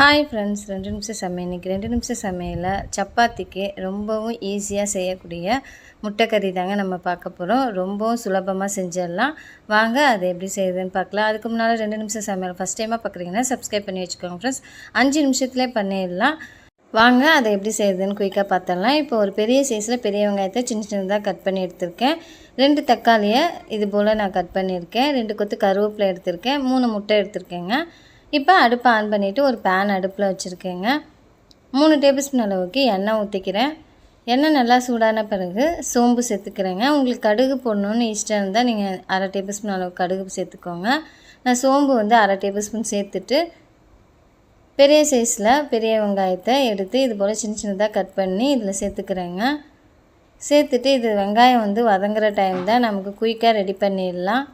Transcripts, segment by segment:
Hi friends ரெண்டு நிமிஷம் சமையல். இன்றைக்கி ரெண்டு நிமிஷம் சமையலில் சப்பாத்திக்கு ரொம்பவும் ஈஸியாக செய்யக்கூடிய முட்டைக்கறி தாங்க நம்ம பார்க்க போகிறோம் ரொம்பவும் சுலபமாக செஞ்சிடலாம். வாங்க அது எப்படி செய்யுதுன்னு பார்க்கலாம். அதுக்கு முன்னால் ரெண்டு நிமிஷம் சமையல். ஃபஸ்ட் டைமாக பார்க்குறீங்கன்னா சப்ஸ்கிரைப் பண்ணி வச்சுக்கோங்க ஃப்ரெண்ட்ஸ் அஞ்சு நிமிஷத்துலேயே பண்ணிடலாம். வாங்க அதை எப்படி செய்யுதுன்னு குயிக்காக பார்த்துடலாம். இப்போ ஒரு பெரிய சைஸில் பெரிய வெங்காயத்தை சின்ன சின்னதாக கட் பண்ணி எடுத்திருக்கேன். ரெண்டு தக்காளியை இது போல் நான் கட் பண்ணியிருக்கேன். ரெண்டு கொத்து கருவேப்பிலை எடுத்திருக்கேன். மூணு முட்டை எடுத்திருக்கேங்க. இப்போ அடுப்பை ஆன் பண்ணிவிட்டு ஒரு பேன் அடுப்பில் வச்சுருக்கேங்க. மூணு டேபிள் ஸ்பூன் அளவுக்கு எண்ணெய் ஊற்றிக்கிறேன் எண்ணெய் நல்லா சூடான பிறகு சோம்பு சேர்த்துக்கிறேங்க. உங்களுக்கு கடுகு போடணுன்னு இஷ்டம் இருந்தால் நீங்கள் அரை டேபிள் ஸ்பூன் அளவு கடுகு சேர்த்துக்கோங்க. நான் சோம்பு வந்து அரை டேபிள் ஸ்பூன் சேர்த்துட்டு பெரிய சைஸில் பெரிய வெங்காயத்தை எடுத்து இது போல் சின்ன சின்னதாக கட் பண்ணி இதில் சேர்த்துக்கிறேங்க. சேர்த்துட்டு இது வெங்காயம் வந்து வதங்குற டைம் தான் நமக்கு குயிக்காக ரெடி பண்ணிடலாம்.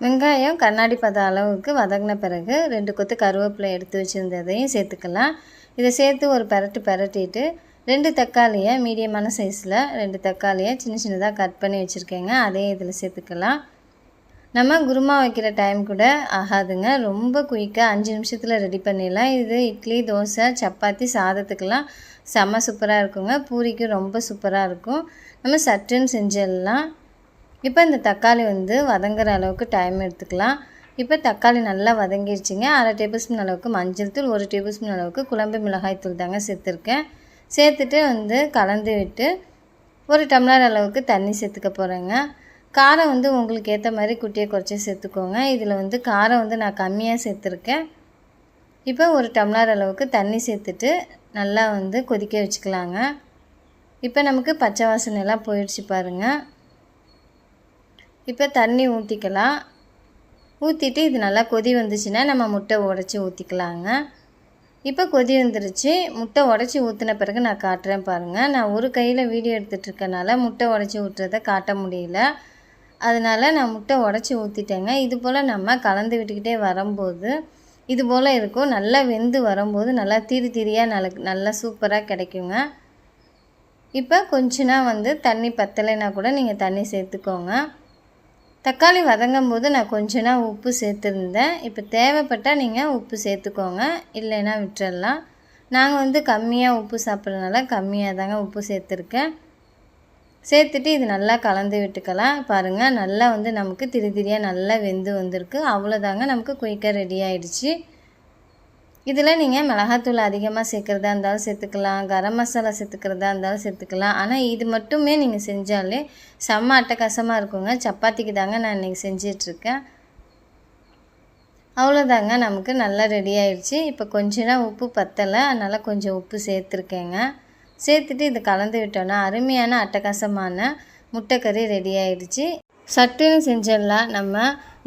வெங்காயம் கண்ணாடி பத அளவுக்கு வதங்கின பிறகு ரெண்டு கொத்து கருவேப்பிலை எடுத்து வச்சுருந்ததையும் சேர்த்துக்கலாம். இதை சேர்த்து ஒரு பரட்டு பரட்டிட்டு ரெண்டு தக்காளியை மீடியமான சைஸில் ரெண்டு தக்காளியை சின்ன சின்னதாக கட் பண்ணி வச்சுருக்கேங்க. அதையும் இதில் சேர்த்துக்கலாம். நம்ம குருமா வைக்கிற டைம் கூட ஆகாதுங்க. ரொம்ப குயிக்காக அஞ்சு நிமிஷத்தில் ரெடி பண்ணிடலாம். இது இட்லி தோசை சப்பாத்தி சாதத்துக்கெல்லாம் செம்ம சூப்பராக இருக்குங்க. பூரிக்கு ரொம்ப சூப்பராக இருக்கும். நம்ம சட்டுன்னு செஞ்சிடலாம் இப்போ இந்த தக்காளி வந்து வதங்குற அளவுக்கு டைம் எடுத்துக்கலாம். இப்போ தக்காளி நல்லா வதங்கிடுச்சிங்க அரை டேபிள் ஸ்பூன் அளவுக்கு மஞ்சள் தூள் ஒரு டேபிள் ஸ்பூன் அளவுக்கு குழம்பு மிளகாய் தூள் தாங்க சேர்த்துருக்கேன். சேர்த்துட்டு வந்து கலந்து விட்டு ஒரு டம்ளர் அளவுக்கு தண்ணி சேர்த்துக்க போகிறேங்க காரம் வந்து உங்களுக்கு ஏற்ற மாதிரி குட்டியை குறைச்சி சேர்த்துக்கோங்க. இதில் வந்து காரம் வந்து நான் கம்மியாக சேர்த்துருக்கேன். இப்போ ஒரு டம்ளர் அளவுக்கு தண்ணி சேர்த்துட்டு நல்லா வந்து கொதிக்க வச்சுக்கலாங்க. இப்போ நமக்கு பச்சை வாசனை எல்லாம் போயிடுச்சு பாருங்கள் இப்போ தண்ணி ஊற்றிக்கலாம் ஊற்றிட்டு இது நல்லா கொதி வந்துச்சுன்னா நம்ம முட்டை உடச்சி ஊற்றிக்கலாங்க இப்போ கொதி வந்துருச்சு. முட்டை உடச்சி ஊற்றின பிறகு நான் காட்டுறேன் பாருங்கள் நான் ஒரு கையில் வீடியோ எடுத்துகிட்ருக்கனால முட்டை உடச்சி ஊற்றுறதை காட்ட முடியல. அதனால் நான் முட்டை உடச்சி ஊற்றிட்டேங்க இது போல் நம்ம கலந்து விட்டுக்கிட்டே வரும்போது இது போல் இருக்கும். நல்லா வெந்து வரும்போது நல்லா திரி திரியாக நல்ல நல்லா சூப்பராக கிடைக்குங்க. இப்போ கொஞ்சனா வந்து தண்ணி பத்தலைன்னா கூட நீங்கள் தண்ணி சேர்த்துக்கோங்க. தக்காளி வதங்கும் போது நான் கொஞ்சனா உப்பு சேர்த்துருந்தேன். இப்போ தேவைப்பட்டால் நீங்கள் உப்பு சேர்த்துக்கோங்க. இல்லைன்னா விட்டுறலாம். நாங்கள் வந்து கம்மியாக உப்பு சாப்பிட்றதுனால கம்மியாக தாங்க உப்பு சேர்த்துருக்கேன். சேர்த்துட்டு இது நல்லா கலந்து விட்டுக்கலாம். பாருங்கள் நல்லா வந்து நமக்கு திரி திரியாக நல்லா வெந்து வந்திருக்கு. அவ்வளோதாங்க நமக்கு குயிக்காக ரெடி ஆகிடுச்சு இதில் நீங்கள் மிளகாத்தூள் அதிகமாக சேர்க்குறதா இருந்தாலும் சேர்த்துக்கலாம் கரம் மசாலா சேர்த்துக்கிறதா இருந்தாலும் சேர்த்துக்கலாம். ஆனால் இது மட்டுமே நீங்கள் செஞ்சாலே செம்ம அட்டகாசமாக இருக்குங்க. சப்பாத்திக்கு தாங்க நான் இன்றைக்கி செஞ்சிட்ருக்கேன். அவ்வளோதாங்க நமக்கு நல்லா ரெடி ஆயிடுச்சு. இப்போ கொஞ்சம் உப்பு பத்தலை அதனால் கொஞ்சம் உப்பு சேர்த்துருக்கேங்க. சேர்த்துட்டு இது கலந்து விட்டோன்னா அருமையான அட்டகாசமான முட்டைக்கறி ரெடி ஆயிடுச்சு. சட்டுன்னு செஞ்சிடலாம். நம்ம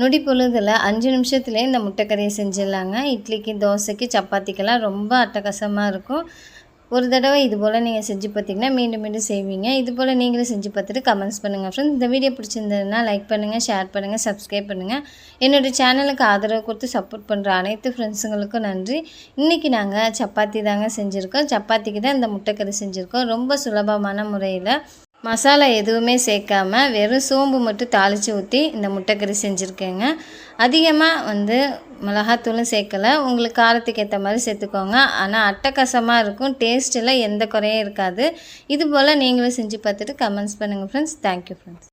நொடி பொழுதில் அஞ்சு நிமிஷத்துலேயே இந்த முட்டைக்கறியை செஞ்சிடலாங்க. இட்லிக்கு தோசைக்கு சப்பாத்திக்கெல்லாம் ரொம்ப அட்டகாசமாக இருக்கும். ஒரு தடவை இது போல் நீங்கள் செஞ்சு பார்த்தீங்கன்னா மீண்டும் மீண்டும் செய்வீங்க. இது போல் நீங்களும் செஞ்சு பார்த்துட்டு கமெண்ட்ஸ் பண்ணுங்கள் ஃப்ரெண்ட்ஸ் இந்த வீடியோ பிடிச்சிருந்ததுன்னா லைக் பண்ணுங்கள் ஷேர் பண்ணுங்கள் சப்ஸ்கிரைப் பண்ணுங்கள் என்னோடய சேனலுக்கு ஆதரவு கொடுத்து சப்போர்ட் பண்ணுற அனைத்து ஃப்ரெண்ட்ஸுங்களுக்கும் நன்றி. இன்றைக்கி நாங்கள் சப்பாத்தி தாங்க செஞ்சுருக்கோம். சப்பாத்திக்கு தான் இந்த முட்டைக்கறி செஞ்சுருக்கோம். ரொம்ப சுலபமான முறையில் மசாலா எதுவுமே சேர்க்காம வெறும் சோம்பு மட்டும் தாளித்து ஊற்றி இந்த முட்டைக்கறி செஞ்சுருக்கேங்க. அதிகமாக வந்து மிளகாத்தூளும் சேர்க்கலை. உங்களுக்கு காரத்துக்கு ஏற்ற மாதிரி சேர்த்துக்கோங்க. ஆனால் அட்டக்கசமாக இருக்கும். டேஸ்ட்டில் எந்த குறையும் இருக்காது. இது போல் நீங்களும் செஞ்சு பார்த்துட்டு கமெண்ட்ஸ் பண்ணுங்கள் ஃப்ரெண்ட்ஸ் தேங்க்யூ ஃப்ரெண்ட்ஸ்